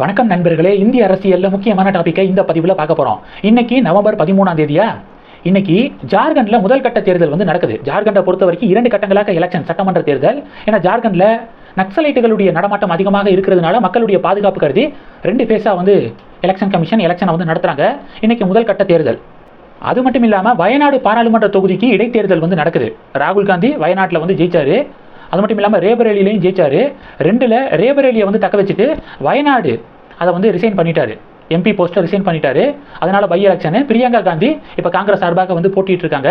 வணக்கம் நண்பர்களே இந்திய அரசியலில் முக்கியமான டாப்பிக்கை இந்த பதிவில் பார்க்க போகிறோம் இன்னைக்கு நவம்பர் பதிமூணாம் தேதியா? இன்னைக்கு ஜார்க்கண்ட்ல முதல் கட்ட தேர்தல் வந்து நடக்குது. ஜார்க்கண்டை பொறுத்த வரைக்கும் இரண்டு கட்டங்களாக எலெக்ஷன் சட்டமன்ற தேர்தல். ஏன்னா ஜார்க்கண்ட்ல நக்சலைட்டுகளுடைய நடமாட்டம் அதிகமாக இருக்கிறதுனால மக்களுடைய பாதுகாப்பு கருதி ரெண்டு ஃபேஸா வந்து எலெக்ஷன் கமிஷன் எலெக்ஷனை வந்து நடத்துகிறாங்க இன்னைக்கு முதல் கட்ட தேர்தல். அது மட்டும் இல்லாமல் வயநாடு பாராளுமன்ற தொகுதிக்கு இடைத்தேர்தல் வந்து நடக்குது. ராகுல் காந்தி வயநாட்டில் வந்து ஜெயிச்சாரு. அது மட்டும் இல்லாமல் ரேபரேலிலையும் ஜெயிச்சாரு. ரெண்டில் ரேபரேலியை வந்து தக்க வச்சுட்டு வயநாடு அதை வந்து ரிசைன் பண்ணிட்டாரு. எம்பி போஸ்ட்டை ரிசைன் பண்ணிட்டாரு. அதனால் பை எலெக்ஷனு பிரியங்கா காந்தி இப்போ காங்கிரஸ் சார்பாக வந்து போட்டிட்டு இருக்காங்க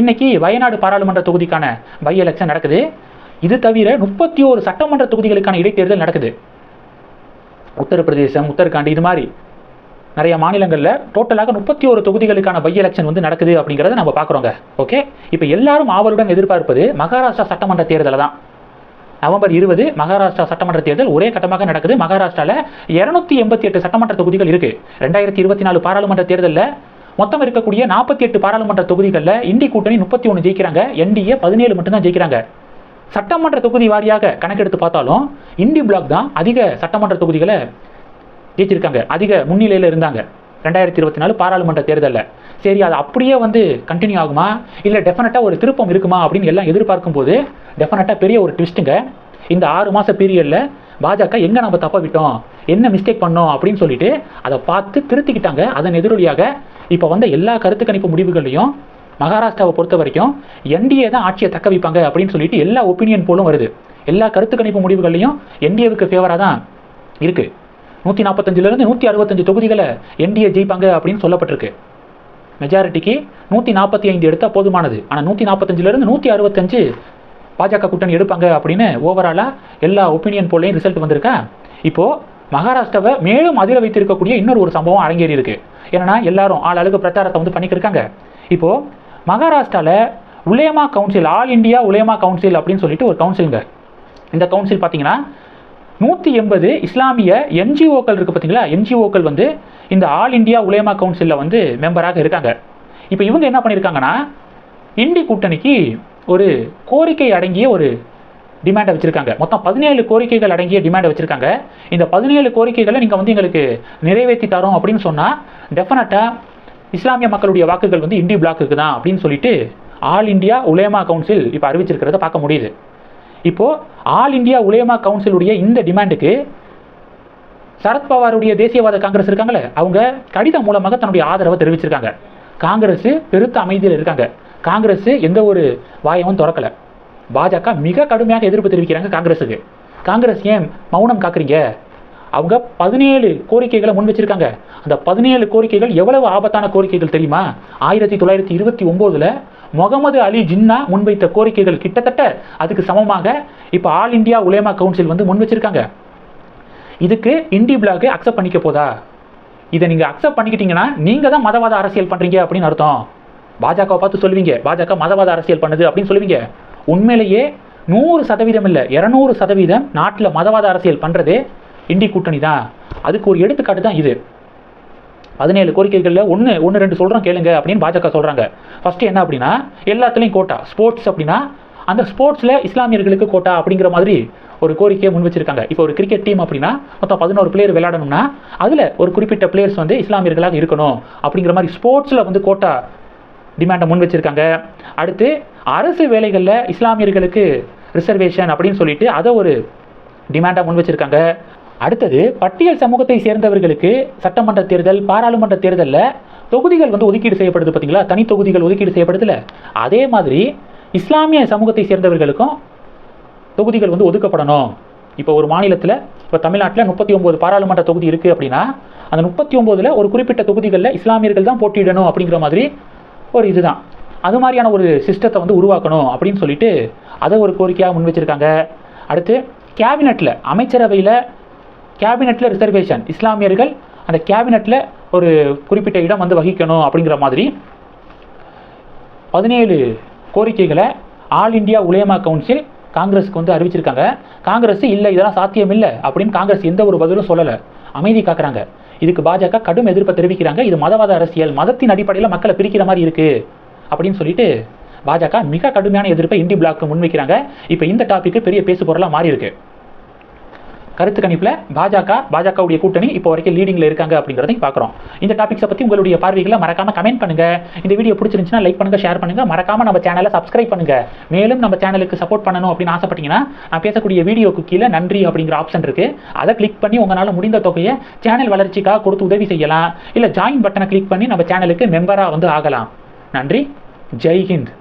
இன்னைக்கு வயநாடு பாராளுமன்ற தொகுதிக்கான பை எலெக்ஷன் நடக்குது. இது தவிர முப்பத்தி ஓரு சட்டமன்ற தொகுதிகளுக்கான இடைத்தேர்தல் நடக்குது. உத்தரப்பிரதேசம் உத்தரகாண்ட் இது மாதிரி. நிறைய மாநிலங்களில் டோட்டலாக முப்பத்தி ஒரு தொகுதிகளுக்கான பை எலெக்ஷன் வந்து நடக்குது அப்படிங்கிறத நம்ம பார்க்குறோங்க. ஓகே இப்போ எல்லாரும் ஆவலுடன் எதிர்பார்ப்பது மகாராஷ்டிரா சட்டமன்ற தேர்தலை தான். நவம்பர் இருபது மகாராஷ்டிரா சட்டமன்ற தேர்தல் ஒரே கட்டமாக நடக்குது. மகாராஷ்டிராவில் இரநூத்தி எண்பத்தி எட்டு சட்டமன்ற தொகுதிகள் இருக்குது ரெண்டாயிரத்தி இருபத்தி நாலு பாராளுமன்ற தேர்தலில் மொத்தம் இருக்கக்கூடிய நாற்பத்தி எட்டு பாராளுமன்ற தொகுதிகளில் இண்டி கூட்டணி முப்பத்தி ஒன்று ஜெயிக்கிறாங்க. என்டிஏ பதினேழு மட்டும்தான் ஜெயிக்கிறாங்க. சட்டமன்ற தொகுதி வாரியாக கணக்கெடுத்து பார்த்தாலும் இண்டி பிளாக் தான் அதிக சட்டமன்ற தொகுதிகளை ஜெயிச்சிருக்காங்க. அதிக முன்னிலையில் இருந்தாங்க. ரெண்டாயிரத்தி இருபத்தி நாலு பாராளுமன்ற தேர்தலில். சரி அது அப்படியே வந்து கண்டினியூ ஆகுமா? இல்லை டெஃபினட்டாக ஒரு திருப்பம் இருக்குமா அப்படின்னு எல்லாம் எதிர்பார்க்கும் போது டெஃபினட்டாக பெரிய ஒரு ட்விஸ்ட்டுங்க இந்த ஆறு மாத பீரியடில் பாஜக எங்கே நம்ம தப்ப விட்டோம்? என்ன மிஸ்டேக் பண்ணோம்? அப்படின்னு சொல்லிட்டு அதை பார்த்து திருத்திக்கிட்டாங்க. அதன் எதிரொலியாக இப்போ வந்த எல்லா கருத்து கணிப்பு முடிவுகளையும் மகாராஷ்டிராவை பொறுத்த வரைக்கும் என்டிஏ தான் ஆட்சியை தக்க வைப்பாங்க அப்படின்னு சொல்லிட்டு எல்லா ஒப்பீனியன் போலும் வருது. எல்லா கருத்து கணிப்பு முடிவுகளையும் என்டிஏவுக்கு ஃபேவராக தான் இருக்குது நூற்றி நாற்பத்தஞ்சிலேருந்து நூற்றி அறுபத்தஞ்சு தொகுதிகளை என்டிஏ ஜெயிப்பாங்க அப்படின்னு சொல்லப்பட்டிருக்கு. மெஜாரிட்டிக்கு நூற்றி நாற்பத்தி ஐந்து எடுத்தால் போதுமானது. ஆனால் நூற்றி நாற்பத்தஞ்சிலேருந்து நூற்றி அறுபத்தஞ்சு பாஜக கூட்டணி எடுப்பாங்க அப்படின்னு ஓவராலாக எல்லா ஒப்பீனியன் போலையும் ரிசல்ட் வந்திருக்கா. இப்போது மகாராஷ்டிராவை மேலும் அதிர வைத்திருக்கக்கூடிய இன்னொரு ஒரு சம்பவம் அரங்கேறி இருக்கு ஏன்னா எல்லாரும் ஆள் அழகு பிரச்சாரத்தை வந்து பண்ணிக்கிருக்காங்க இப்போது மகாராஷ்டிராவில் Ulema council all India Ulema council அப்படின்னு சொல்லிட்டு ஒரு கவுன்சிலுங்க இந்த கவுன்சில் பார்த்தீங்கன்னா நூற்றி எண்பது இஸ்லாமிய என்ஜிஓக்கள் இருக்குது பார்த்தீங்களா என்ஜிஓக்கள் வந்து இந்த ஆல் இந்தியா உலேமா கவுன்சிலில் வந்து மெம்பராக இருக்காங்க. இப்போ இவங்க என்ன பண்ணியிருக்காங்கன்னா இண்டி கூட்டணிக்கு ஒரு கோரிக்கை அடங்கிய ஒரு டிமாண்டை வச்சுருக்காங்க. மொத்தம் பதினேழு கோரிக்கைகள் அடங்கிய டிமாண்டை வச்சுருக்காங்க. இந்த பதினேழு கோரிக்கைகளை நீங்கள் வந்து எங்களுக்கு நிறைவேற்றி தரோம் அப்படின்னு சொன்னால் டெஃபினட்டாக இஸ்லாமிய மக்களுடைய வாக்குகள் வந்து இண்டி பிளாக்குக்கு தான் அப்படின்னு சொல்லிட்டு ஆல் இந்தியா உலேமா கவுன்சில் இப்போ அறிவிச்சிருக்கிறத பார்க்க முடியுது. இப்போ ஆல் இந்தியா உலேமா கவுன்சிலுடைய இந்த டிமாண்டுக்கு சரத்பவாருடைய தேசியவாத காங்கிரஸ் இருக்காங்களே அவங்க கடிதம் மூலமாக தன்னுடைய ஆதரவை தெரிவிச்சிருக்காங்க. காங்கிரஸ் பெருத்த அமைதியில் இருக்காங்க. காங்கிரஸ் எந்த ஒரு வாயமும் திறக்கல. பாஜக மிக கடுமையாக எதிர்ப்பு தெரிவிக்கிறாங்க காங்கிரஸுக்கு காங்கிரஸ் ஏன் மௌனம் காக்குறீங்க? அவங்க பதினேழு கோரிக்கைகளை முன் வச்சிருக்காங்க. அந்த பதினேழு கோரிக்கைகள் எவ்வளவு ஆபத்தான கோரிக்கைகள் தெரியுமா? ஆயிரத்தி தொள்ளாயிரத்தி இருபத்தி ஒம்போதில் முகமது அலி ஜின்னா முன்வைத்த கோரிக்கைகள் கிட்டத்தட்ட அதுக்கு சமமாக இப்போ ஆல் இந்தியா உலேமா கவுன்சில் வந்து முன் வச்சிருக்காங்க. இதுக்கு இண்டி பிளாக் அக்செப்ட் பண்ணிக்க போதா? இதை நீங்கள் அக்செப்ட் பண்ணிக்கிட்டீங்கன்னா நீங்கள் தான் மதவாத அரசியல் பண்ணுறீங்க அப்படின்னு அர்த்தம். பாஜகவை பார்த்து சொல்லுவீங்க. பாஜக மதவாத அரசியல் பண்ணுது அப்படின்னு சொல்லுவீங்க. உண்மையிலேயே நூறு சதவீதம் இல்லை இரநூறு சதவீதம் நாட்டில் மதவாத அரசியல் பண்ணுறதே இண்டி கூட்டணி தான் அதுக்கு ஒரு எடுத்துக்காட்டு தான் இது. பதினேழு கோரிக்கைகளில் ஒன்று ஒன்று ரெண்டு சொல்கிறோம் கேளுங்க அப்படின்னு பாஜக சொல்கிறாங்க ஃபஸ்ட்டு என்ன அப்படின்னா எல்லாத்துலேயும் கோட்டா ஸ்போர்ட்ஸ் அப்படின்னா அந்த ஸ்போர்ட்ஸில் இஸ்லாமியர்களுக்கு கோட்டா அப்படிங்கிற மாதிரி ஒரு கோரிக்கையை முன் வச்சிருக்காங்க. இப்போ ஒரு கிரிக்கெட் டீம் அப்படின்னா மொத்தம் பதினோரு பிளேயர் விளையாடணும்னா அதில் ஒரு குறிப்பிட்ட பிளேயர்ஸ் வந்து இஸ்லாமியர்களாக இருக்கணும் அப்படிங்கிற மாதிரி ஸ்போர்ட்ஸில் வந்து கோட்டா டிமாண்டை முன் வச்சிருக்காங்க. அடுத்து அரசு வேலைகளில் இஸ்லாமியர்களுக்கு ரிசர்வேஷன் அப்படின்னு சொல்லிட்டு அதை ஒரு டிமாண்டாக முன் வச்சிருக்காங்க. அடுத்தது பட்டியல் சமூகத்தை சேர்ந்தவர்களுக்கு சட்டமன்ற தேர்தல் பாராளுமன்ற தேர்தலில் தொகுதிகள் வந்து ஒதுக்கீடு செய்யப்படுது பார்த்தீங்களா தனி தொகுதிகள் ஒதுக்கீடு செய்யப்படுதுல. அதே மாதிரி இஸ்லாமிய சமூகத்தை சேர்ந்தவர்களுக்கும் தொகுதிகள் வந்து ஒதுக்கப்படணும். இப்போ ஒரு மாநிலத்தில் இப்போ தமிழ்நாட்டில் முப்பத்தி ஒம்பது பாராளுமன்ற தொகுதி இருக்குது அப்படின்னா அந்த முப்பத்தி ஒம்போதில் ஒரு குறிப்பிட்ட தொகுதிகளில் இஸ்லாமியர்கள் தான் போட்டியிடணும் அப்படிங்கிற மாதிரி ஒரு இதுதான். அது மாதிரியான ஒரு சிஸ்டத்தை வந்து உருவாக்கணும் அப்படின்னு சொல்லிட்டு அதை ஒரு கோரிக்கையாக முன் வச்சுருக்காங்க அடுத்து கேபினெட்டில் அமைச்சரவையில் கேபினெட்டில் ரிசர்வேஷன் இஸ்லாமியர்கள் அந்த கேபினெட்டில் ஒரு குறிப்பிட்ட இடம் வந்து வகிக்கணும் அப்படிங்கிற மாதிரி பதினேழு கோரிக்கைகளை ஆல் இந்தியா உலேமா கவுன்சில் காங்கிரஸுக்கு வந்து அறிவிச்சிருக்காங்க. காங்கிரஸ் இல்லை இதெல்லாம் சாத்தியம் இல்லை அப்படின்னு காங்கிரஸ் எந்த ஒரு பதிலும் சொல்லலை. அமைதி காக்குறாங்க. இதுக்கு பாஜக கடும் எதிர்ப்பை தெரிவிக்கிறாங்க. இது மதவாத அரசியல். மதத்தின் அடிப்படையில் மக்களை பிரிக்கிற மாதிரி இருக்குது அப்படின்னு சொல்லிட்டு பாஜக மிக கடுமையான எதிர்ப்பை இண்டி பிளாக்கு முன்வைக்கிறாங்க. இப்போ இந்த டாபிக் பெரிய பேசு பொருளாக மாறி இருக்குது கருத்து கணிப்பில் பாஜக பாஜகவுடைய கூட்டணி இப்போ வரைக்கும் லீடிங்கில் இருக்காங்க அப்படிங்கிறதையும் பார்க்குறோம். இந்த டாபிக்ஸை பற்றி உங்களுடைய பார்வைகளை மறக்காம கமெண்ட் பண்ணுங்க. இந்த வீடியோ பிடிச்சிருந்துச்சுன்னா லைக் பண்ணுங்க ஷேர் பண்ணுங்க. மறக்காம நம்ம சேனலை சப்ஸ்கிரைப் பண்ணுங்க. மேலும் நம்ம சேனலுக்கு சப்போர்ட் பண்ணணும் அப்படின்னு ஆசைப்பட்டீங்கன்னா நான் பேசக்கூடிய வீடியோக்கு கீழே நன்றி அப்படிங்கிற ஆப்ஷன் இருக்கு. அதை கிளிக் பண்ணி உங்களால் முடிந்த தொகையை சேனல் வளர்ச்சிக்காக கொடுத்து உதவி செய்யலாம். இல்லை ஜாயின் பட்டனை கிளிக் பண்ணி நம்ம சேனலுக்கு மெம்பராக வந்து ஆகலாம். நன்றி. ஜெய் ஹிந்த்.